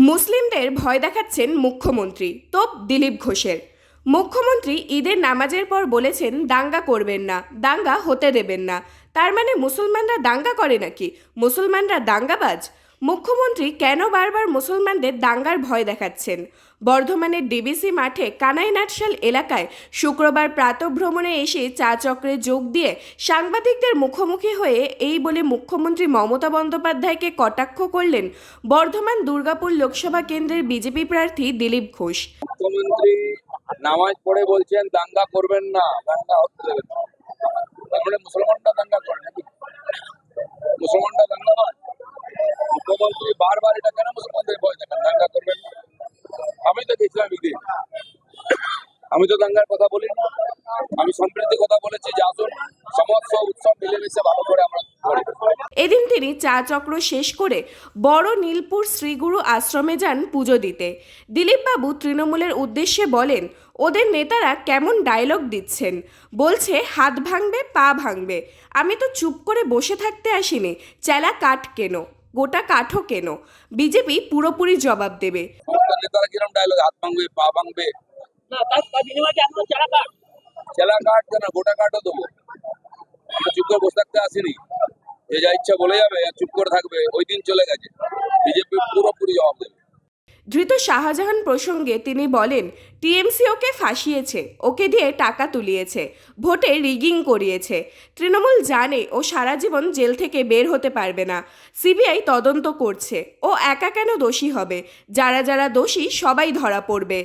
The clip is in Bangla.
মুসলিমদের ভয় দেখাচ্ছেন মুখ্যমন্ত্রী তোপ দিলীপ ঘোষের। মুখ্যমন্ত্রী ঈদের নামাজের পর বলেছেন, দাঙ্গা করবেন না, দাঙ্গা হতে দেবেন না। তার মানে মুসলমানরা দাঙ্গা করে নাকি? মুসলমানরা দাঙ্গাবাজ? মুখ্যমন্ত্রী কেন বারবার মুসলমানদের দাঙ্গার ভয় দেখাচ্ছেন? বর্ধমানের ডিবিসি মাঠে কানাই নাটশাল এলাকায় শুক্রবার প্রাতভ্রমণে এসে চা চক্রে যোগ দিয়ে সাংবাদিকদের মুখোমুখি হয়ে এই বলে মুখ্যমন্ত্রী মমতা বন্দ্যোপাধ্যায়কে কটাক্ষ করলেন বর্ধমান দুর্গাপুর লোকসভা কেন্দ্রের বিজেপি প্রার্থী দিলীপ ঘোষ। মুখ্যমন্ত্রী নামাজ পড়ে বলছেন, দাঙ্গা করবেন না, দাঙ্গা হতে দেবেন না। মুসলমানরা দাঙ্গা দাঙ্গা আমি তো দাঙ্গার কথা বলি না আমি সম্প্রীতির কথা বলেছি যে আসুন, সমস্ত উৎসব মিলেমিশে ভালো করে আমরা এদিন তিনি চা চক্র শেষ করে বড় নীলপুর শ্রীগুরু আশ্রমে যান পুজো দিতে। দিলীপবাবু তৃণমূলের উদ্দেশ্যে বলেন, ওদের নেতারা কেমন ডায়লগ দিচ্ছেন? বলছে, হাত ভাঙবে, পা ভাঙবে। আমি তো চুপ করে বসে থাকতে আসিনি। চেলা কাঠ কেন? গোটা কাঠও কেন? বিজেপি পুরোপুরি জবাব দেবে। নেতারা কিরম ডায়লগ হাত ভাঙবে পা ভাঙবে কাঠ? চেলা কাঠ কেন? গোটা কাঠও দেবো। চুপ করে বসে থাকতে আসেনি। যে যা ইচ্ছা বলে যাবে আর চুপ করে থাকবে ওই দিন চলে গেছে বিজেপি পুরোপুরি জবাব দেবে ধৃত শাহজাহান প্রসঙ্গে তিনি বলেন, টিএমসি ওকে ফাঁসিয়েছে, ওকে দিয়ে টাকা তুলিয়েছে, ভোটে রিগিং করিয়েছে। তৃণমূল জানে ও সারা জীবন জেল থেকে বের হতে পারবে না। সিবিআই তদন্ত করছে, ও একা কেন দোষী হবে? যারা যারা দোষী সবাই ধরা পড়বে।